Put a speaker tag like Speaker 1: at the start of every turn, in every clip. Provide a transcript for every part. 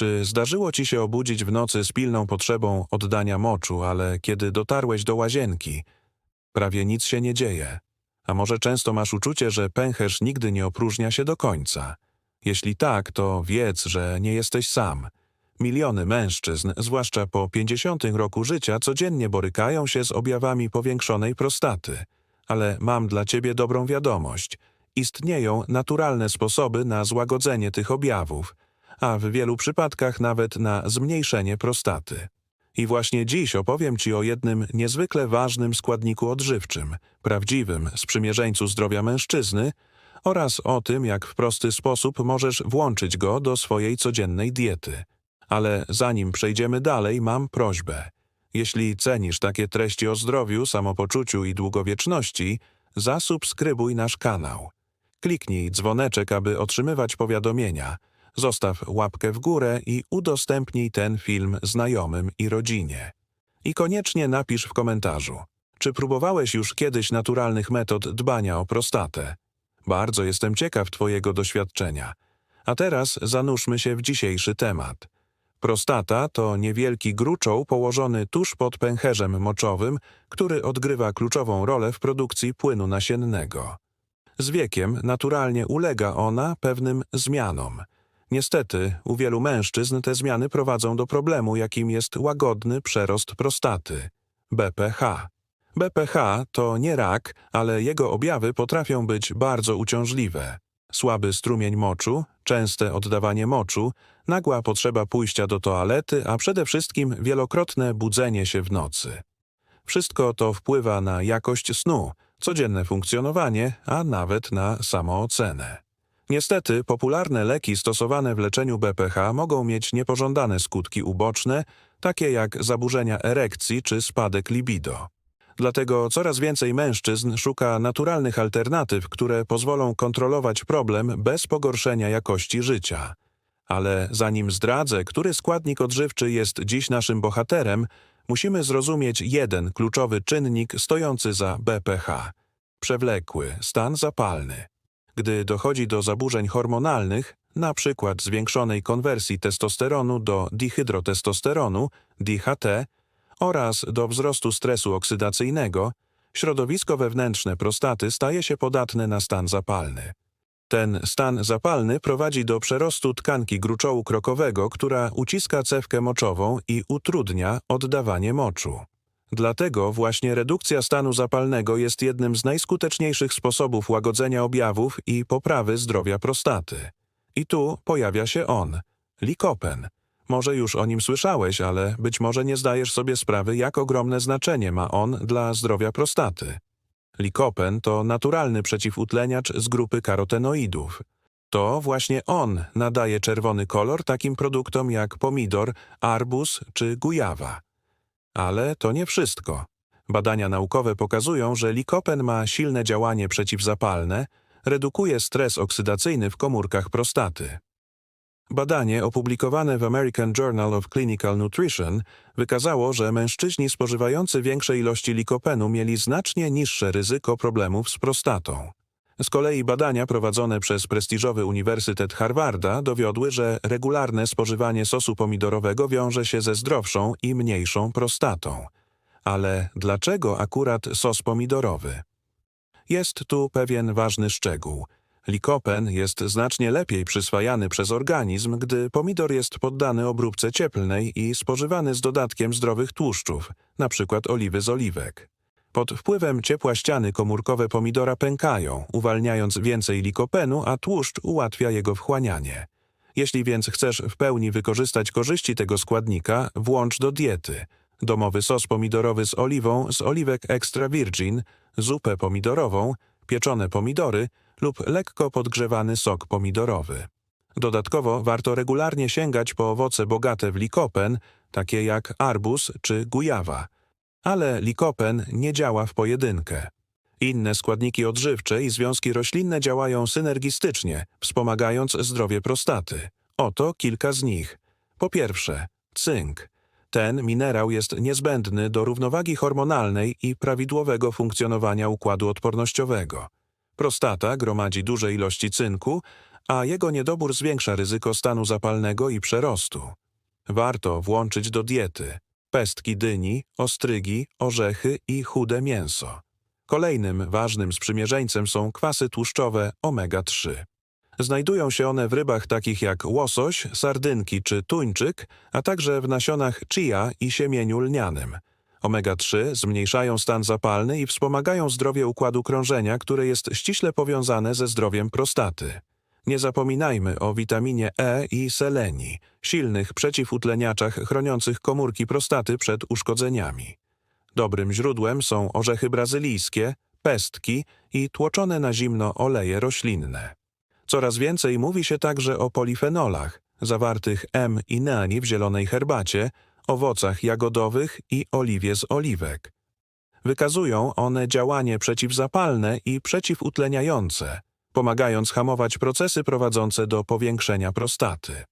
Speaker 1: Czy zdarzyło ci się obudzić w nocy z pilną potrzebą oddania moczu, ale kiedy dotarłeś do łazienki, prawie nic się nie dzieje? A może często masz uczucie, że pęcherz nigdy nie opróżnia się do końca? Jeśli tak, to wiedz, że nie jesteś sam. Miliony mężczyzn, zwłaszcza po 50 roku życia, codziennie borykają się z objawami powiększonej prostaty. Ale mam dla ciebie dobrą wiadomość. Istnieją naturalne sposoby na złagodzenie tych objawów, a w wielu przypadkach nawet na zmniejszenie prostaty. I właśnie dziś opowiem Ci o jednym niezwykle ważnym składniku odżywczym, prawdziwym sprzymierzeńcu zdrowia mężczyzny oraz o tym, jak w prosty sposób możesz włączyć go do swojej codziennej diety. Ale zanim przejdziemy dalej, mam prośbę. Jeśli cenisz takie treści o zdrowiu, samopoczuciu i długowieczności, zasubskrybuj nasz kanał. Kliknij dzwoneczek, aby otrzymywać powiadomienia. Zostaw łapkę w górę i udostępnij ten film znajomym i rodzinie. I koniecznie napisz w komentarzu, czy próbowałeś już kiedyś naturalnych metod dbania o prostatę. Bardzo jestem ciekaw Twojego doświadczenia. A teraz zanurzmy się w dzisiejszy temat. Prostata to niewielki gruczoł położony tuż pod pęcherzem moczowym, który odgrywa kluczową rolę w produkcji płynu nasiennego. Z wiekiem naturalnie ulega ona pewnym zmianom. Niestety, u wielu mężczyzn te zmiany prowadzą do problemu, jakim jest łagodny przerost prostaty BPH. BPH to nie rak, ale jego objawy potrafią być bardzo uciążliwe. Słaby strumień moczu, częste oddawanie moczu, nagła potrzeba pójścia do toalety, a przede wszystkim wielokrotne budzenie się w nocy. Wszystko to wpływa na jakość snu, codzienne funkcjonowanie, a nawet na samoocenę. Niestety, popularne leki stosowane w leczeniu BPH mogą mieć niepożądane skutki uboczne, takie jak zaburzenia erekcji czy spadek libido. Dlatego coraz więcej mężczyzn szuka naturalnych alternatyw, które pozwolą kontrolować problem bez pogorszenia jakości życia. Ale zanim zdradzę, który składnik odżywczy jest dziś naszym bohaterem, musimy zrozumieć jeden kluczowy czynnik stojący za BPH przewlekły stan zapalny. Gdy dochodzi do zaburzeń hormonalnych, na przykład zwiększonej konwersji testosteronu do dihydrotestosteronu, DHT, oraz do wzrostu stresu oksydacyjnego, środowisko wewnętrzne prostaty staje się podatne na stan zapalny. Ten stan zapalny prowadzi do przerostu tkanki gruczołu krokowego, która uciska cewkę moczową i utrudnia oddawanie moczu. Dlatego właśnie redukcja stanu zapalnego jest jednym z najskuteczniejszych sposobów łagodzenia objawów i poprawy zdrowia prostaty. I tu pojawia się on, likopen. Może już o nim słyszałeś, ale być może nie zdajesz sobie sprawy, jak ogromne znaczenie ma on dla zdrowia prostaty. Likopen to naturalny przeciwutleniacz z grupy karotenoidów. To właśnie on nadaje czerwony kolor takim produktom jak pomidor, arbuz czy gujawa. Ale to nie wszystko. Badania naukowe pokazują, że likopen ma silne działanie przeciwzapalne, redukuje stres oksydacyjny w komórkach prostaty. Badanie opublikowane w American Journal of Clinical Nutrition wykazało, że mężczyźni spożywający większe ilości likopenu mieli znacznie niższe ryzyko problemów z prostatą. Z kolei badania prowadzone przez prestiżowy Uniwersytet Harvarda dowiodły, że regularne spożywanie sosu pomidorowego wiąże się ze zdrowszą i mniejszą prostatą. Ale dlaczego akurat sos pomidorowy? Jest tu pewien ważny szczegół. Likopen jest znacznie lepiej przyswajany przez organizm, gdy pomidor jest poddany obróbce cieplnej i spożywany z dodatkiem zdrowych tłuszczów, np. oliwy z oliwek. Pod wpływem ciepła ściany komórkowe pomidora pękają, uwalniając więcej likopenu, a tłuszcz ułatwia jego wchłanianie. Jeśli więc chcesz w pełni wykorzystać korzyści tego składnika, włącz do diety domowy sos pomidorowy z oliwą z oliwek extra virgin, zupę pomidorową, pieczone pomidory lub lekko podgrzewany sok pomidorowy. Dodatkowo warto regularnie sięgać po owoce bogate w likopen, takie jak arbuz czy gujawa – ale likopen nie działa w pojedynkę. Inne składniki odżywcze i związki roślinne działają synergistycznie, wspomagając zdrowie prostaty. Oto kilka z nich. Po pierwsze, cynk. Ten minerał jest niezbędny do równowagi hormonalnej i prawidłowego funkcjonowania układu odpornościowego. Prostata gromadzi duże ilości cynku, a jego niedobór zwiększa ryzyko stanu zapalnego i przerostu. Warto włączyć do diety pestki dyni, ostrygi, orzechy i chude mięso. Kolejnym ważnym sprzymierzeńcem są kwasy tłuszczowe omega-3. Znajdują się one w rybach takich jak łosoś, sardynki czy tuńczyk, a także w nasionach chia i siemieniu lnianym. Omega-3 zmniejszają stan zapalny i wspomagają zdrowie układu krążenia, które jest ściśle powiązane ze zdrowiem prostaty. Nie zapominajmy o witaminie E i selenii, silnych przeciwutleniaczach chroniących komórki prostaty przed uszkodzeniami. Dobrym źródłem są orzechy brazylijskie, pestki i tłoczone na zimno oleje roślinne. Coraz więcej mówi się także o polifenolach, zawartych M i nani w zielonej herbacie, owocach jagodowych i oliwie z oliwek. Wykazują one działanie przeciwzapalne i przeciwutleniające, pomagając hamować procesy prowadzące do powiększenia prostaty.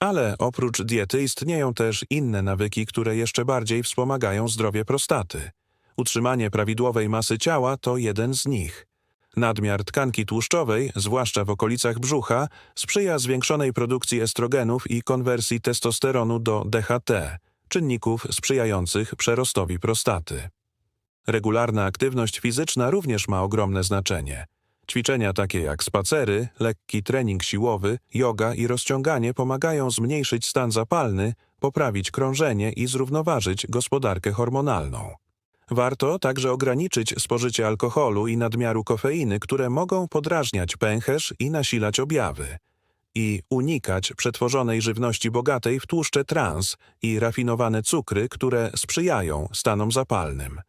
Speaker 1: Ale oprócz diety istnieją też inne nawyki, które jeszcze bardziej wspomagają zdrowie prostaty. Utrzymanie prawidłowej masy ciała to jeden z nich. Nadmiar tkanki tłuszczowej, zwłaszcza w okolicach brzucha, sprzyja zwiększonej produkcji estrogenów i konwersji testosteronu do DHT, czynników sprzyjających przerostowi prostaty. Regularna aktywność fizyczna również ma ogromne znaczenie. Ćwiczenia takie jak spacery, lekki trening siłowy, yoga i rozciąganie pomagają zmniejszyć stan zapalny, poprawić krążenie i zrównoważyć gospodarkę hormonalną. Warto także ograniczyć spożycie alkoholu i nadmiaru kofeiny, które mogą podrażniać pęcherz i nasilać objawy. I unikać przetworzonej żywności bogatej w tłuszcze trans i rafinowane cukry, które sprzyjają stanom zapalnym.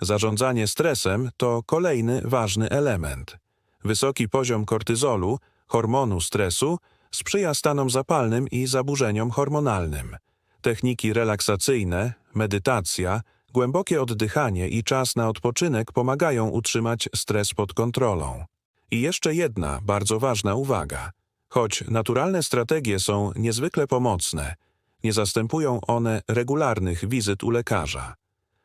Speaker 1: Zarządzanie stresem to kolejny ważny element. Wysoki poziom kortyzolu, hormonu stresu, sprzyja stanom zapalnym i zaburzeniom hormonalnym. Techniki relaksacyjne, medytacja, głębokie oddychanie i czas na odpoczynek pomagają utrzymać stres pod kontrolą. I jeszcze jedna bardzo ważna uwaga. Choć naturalne strategie są niezwykle pomocne, nie zastępują one regularnych wizyt u lekarza.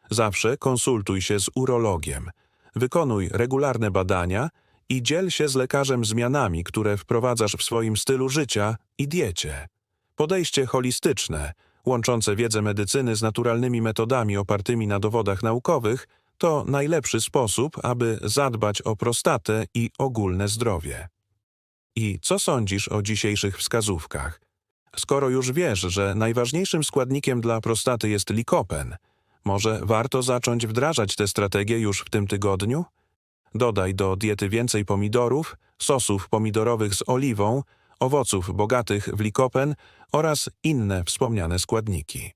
Speaker 1: Zawsze konsultuj się z urologiem, wykonuj regularne badania i dziel się z lekarzem zmianami, które wprowadzasz w swoim stylu życia i diecie. Podejście holistyczne, łączące wiedzę medycyny z naturalnymi metodami opartymi na dowodach naukowych, to najlepszy sposób, aby zadbać o prostatę i ogólne zdrowie. I co sądzisz o dzisiejszych wskazówkach? Skoro już wiesz, że najważniejszym składnikiem dla prostaty jest likopen, może warto zacząć wdrażać tę strategię już w tym tygodniu? Dodaj do diety więcej pomidorów, sosów pomidorowych z oliwą, owoców bogatych w likopen oraz inne wspomniane składniki.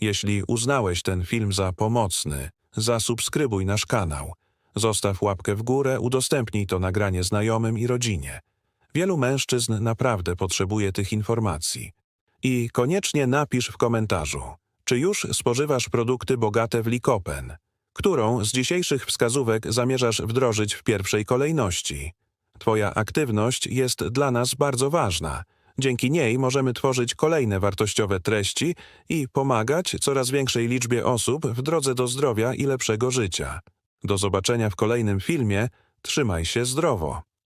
Speaker 1: Jeśli uznałeś ten film za pomocny, zasubskrybuj nasz kanał. Zostaw łapkę w górę, udostępnij to nagranie znajomym i rodzinie. Wielu mężczyzn naprawdę potrzebuje tych informacji. I koniecznie napisz w komentarzu, czy już spożywasz produkty bogate w likopen, którą z dzisiejszych wskazówek zamierzasz wdrożyć w pierwszej kolejności. Twoja aktywność jest dla nas bardzo ważna. Dzięki niej możemy tworzyć kolejne wartościowe treści i pomagać coraz większej liczbie osób w drodze do zdrowia i lepszego życia. Do zobaczenia w kolejnym filmie. Trzymaj się zdrowo.